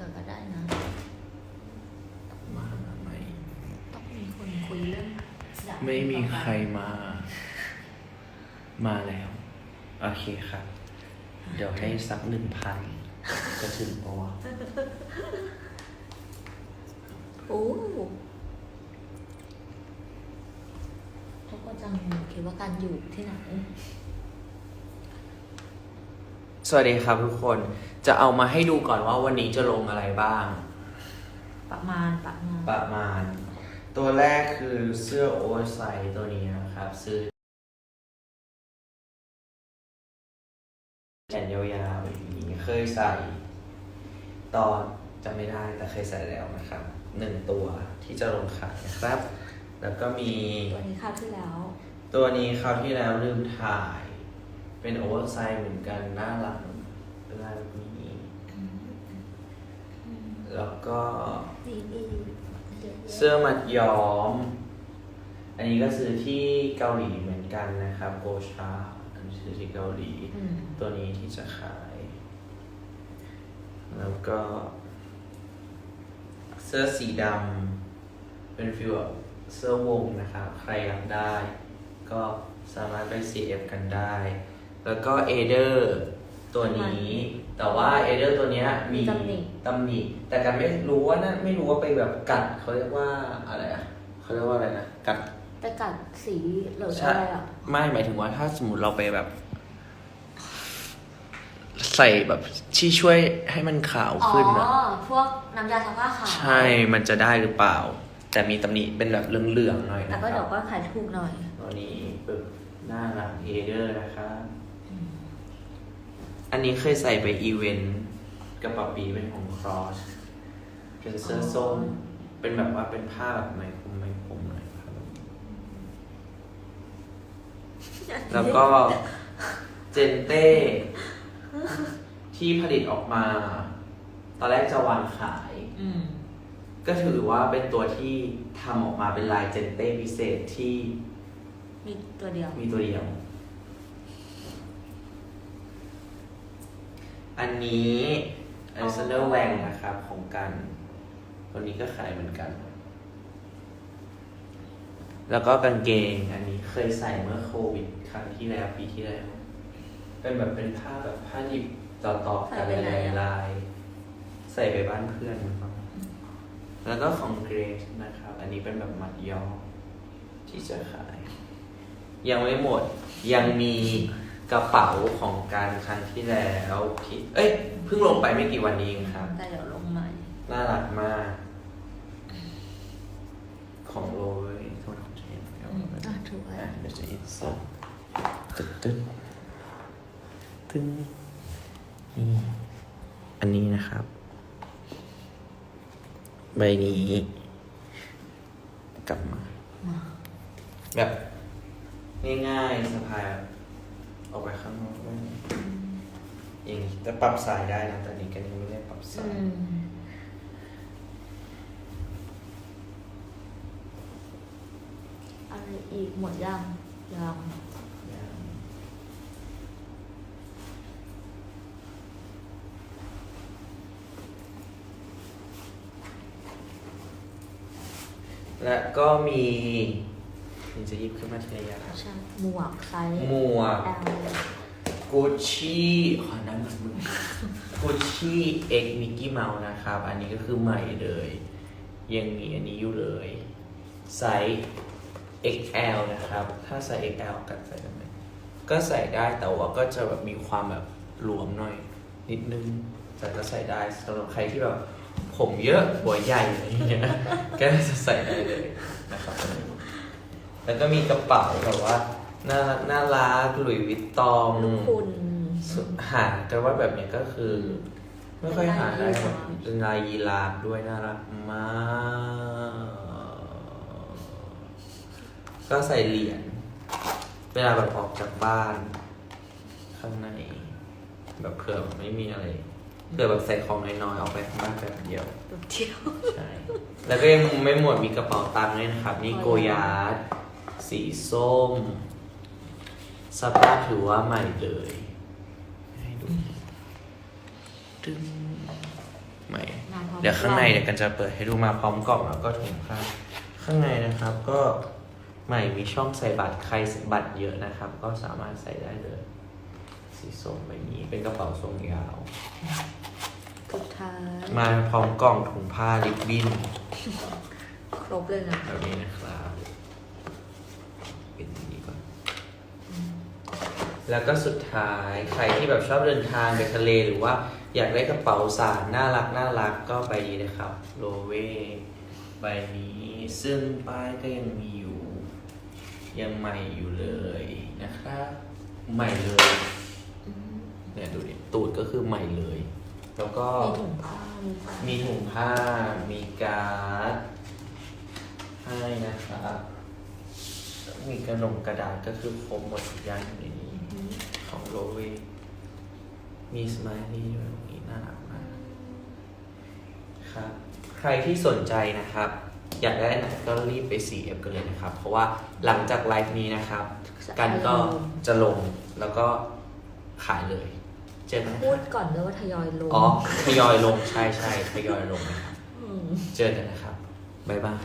ก่อนก็ได้นะ มาไหมต้องมีคนคุยเรื่องอยากไม่มีใครมา มาแล้ว โอเคครับ เดี๋ยวให้สักหนึ่งพันจะถึงปะวะโอ้เขาก็จะงงคิดว่าการอยู่ที่ไหน สวัสดีครับทุกคนจะเอามาให้ดูก่อนว่าวันนี้จะลงอะไรบ้าง ประมาณประมาณประมาณ ตัวแรกคือเสื้อโอเวอร์ไซส์ตัวนี้นะครับ ซื้อแขนยาวๆอย่างนี้เคยใส่ ตอนจำไม่ได้แต่เคยใส่แล้วนะครับหนึ่งตัวที่จะลงขายนะครับ แล้วก็มีตัวนี้คราวที่แล้ว ตัวนี้คราวที่แล้วลืมถ่าย เป็นโอเวอร์ไซส์เหมือนกันหน้าหลังเป็นลายแบบนี้แล้วก็ดีดีเยอะแยะเสื้อมัดย้อม อันนี้ก็ซื้อที่เกาหลีเหมือนกันนะครับโกชาอันนี้ซื้อที่เกาหลีอืมตัวนี้ที่จะขาย แล้วก็ เสื้อสีดำเป็นฟิวแบบเสื้อวงนะครับ ใครอยากได้ ก็สามารถไป CF กันได้ แล้วก็เอเดอร์ตัวนี้ แต่ว่าเอเดอร์ตัวเนี้ยมีตำหนิแต่กันไม่รู้ว่านะไม่รู้ว่าไปแบบกัดเขาเรียกว่าอะไรอะเขาเรียกว่าอะไรนะกัดไปกัดสีหรือใช่อะไรอะไม่หมายถึงว่าถ้าสมมติเราไปแบบ ใส่แบบที่ช่วยให้มันขาวอ๋อขึ้นนะพวกน้ำยาซักผ้าขาวใช่มันจะได้หรือเปล่า แต่มีตำหนิเป็นแบบเหลืองๆหน่อยแต่นะคก็รัเดี๋ยวบก็ขายถูกหน่อยตัวนี้ปึ๊บหน้าหลังเอเดอร์นะครับ อันนี้เคยใส่ไปอีเวนต์กับปะปีเป็นของครอสเป็นเสื้อส้ม เป็นแบบว่าเป็นผ้าแบบไหมพรมไหมพรมหน่อยครับแล้วก็เจนเต้ที่ผลิตออกมา ตอนแรกจะวางขาย อืมก็ถือว่าเป็นตัวที่ทำออกมาเป็นลายเจนเต้พิเศษที่มีตัวเดียว มีตัวเดียว อันนี้อ l ซ x เดอร์แวงนะครับของกันตัวนี้ก็ขายเหมือนกัน แล้วก็กางเกงอันนี้เคยใส่เมื่อโควิดครั้งที่แล้วปีที่แล้ว เป็นแบบเป็นผ้าแบบผ้าดิบต่อๆกันหลายลาย ใส่ไปบ้านเพื่อนนะครับ แล้วก็ของเกรซนะครับ อันนี้เป็นแบบมัดย้อมที่จะขาย ยังไม่หมดยังมี กระเป๋าของการครั้งที่แล้วที่เอ้ยเพิ่งลงไปไม่กี่วันนี้เองครับ แต่เดี๋ยวลงใหม่ น่ารักมาก ของโรยโทษของเจนอืมอะถูกแล้วอะเดี๋ยวจะอินเสิร์ตตึ๊ดตึ๊ดตึ๊ดนี่อันนี้นะครับ ใบนี้ กลับมามาแบบ ง่ายๆสะพาย ออกไปข้างนอกได้อย่างนี้แต่ปรับสายได้นะแต่อันนี้กันยังไม่ได้ปรับสาอืยมอะไรอีกหมดยังยังและก็มี นี่จะหยิบขึ้นมาทีละอย่างครับใช่หมวกไซส์หมวก แอลกุชชี่ขอนั่งหน่อยมึงกุชชี่เอ็กมิกกี้เมาส์นะครับ อันนี้ก็คือใหม่เลย ยังมีอันนี้อยู่เลยไซส์ XL นะครับ ถ้าไซส์ XL กันใส่ได้ไหมก็ใส่ได้แต่ว่าก็จะแบบมีความแบบหลวมหน่อย นิดนึง แต่ก็ใส่ได้สำหรับใครที่แบบผมเยอะหัวใหญ่อะไรอย่างเงี้ยก็จะใส่ได้เลยนะครับ แล้วก็มีกระเป๋าแบบว่าน่ารักน่ารักหลุยส์วิตตองลูกคุณ หากันว่าแบบเนี้ยก็คือ ไม่ค่อยหาได้เป็นลายยีราฟเป็นลายยีราฟด้วยน่ารักมาก ก็ใส่เหรียญเวลาแบบออกจากบ้าน ข้างใน แบบเผื่อไม่มีอะไรเผื่อแบบใส่ของน้อยๆออกไปข้างนอกแบบเดียวแบบเที่ยว ใช่ แล้วก็ยังไม่หมดมีกระเป๋าตังค์ด้วยนะครับ นี่โกยาร์ด สีส้มสภาพถือว่าใหม่เลยให้ดูตึ้งใหม่ใหเดี๋ยวข้างในเดี๋ยวกันจะเปิดให้ดูมาพร้อมกล่องแล้วก็ถุงผ้าข้างในนะครับก็ใหม่มีช่องใส่บัตรใครบัตรเยอะนะครับ ก็สามารถใส่ได้เลย สีส้มแบบนี้เป็นกระเป๋าทรงยาวสุดท้ายมาพร้อมกล่องถุงผ้าลิปบิ้น ครบเลยนะแบบนี้นะครับเป็นอย่างนี้ก่อน แล้วก็สุดท้ายใครที่แบบชอบเดินทางไปทะเลหรือว่าอยากได้กระเป๋าสารน่ารักน่ารักก็ไปนี้นะครับโลเวใบนี้ซึ่งป้ายก็ยังมีอยู่ ยังใหม่อยู่เลยนะครับใหม่เลยอืมเนี่ยดูดิตูดก็คือใหม่เลย แล้วก็มีถุงผ้ามีผ้ามีถุงผ้ามีการ์ดให้นะครับมีกระดงกระดาษก็คือครบหมดทุกอย่างอยู่ในนี้อืม ของโรเวมีสไมลี่ด้วยตรงนี้น่ารักมากครับ ใครที่สนใจนะครับ อยากได้อันไหนก็รีบไป CF กันเลยนะครับ เพราะว่าหลังจากไลฟ์นี้นะครับ กันก็จะลงแล้วก็ขายเลย เจอกันนะคพูรับดก่อนเลยว่าทยอยลง อ๋อ ทยอยลง ใช่ใช่ทยอยลงนะครับมเจอกันนะครับ บ๊ายบาย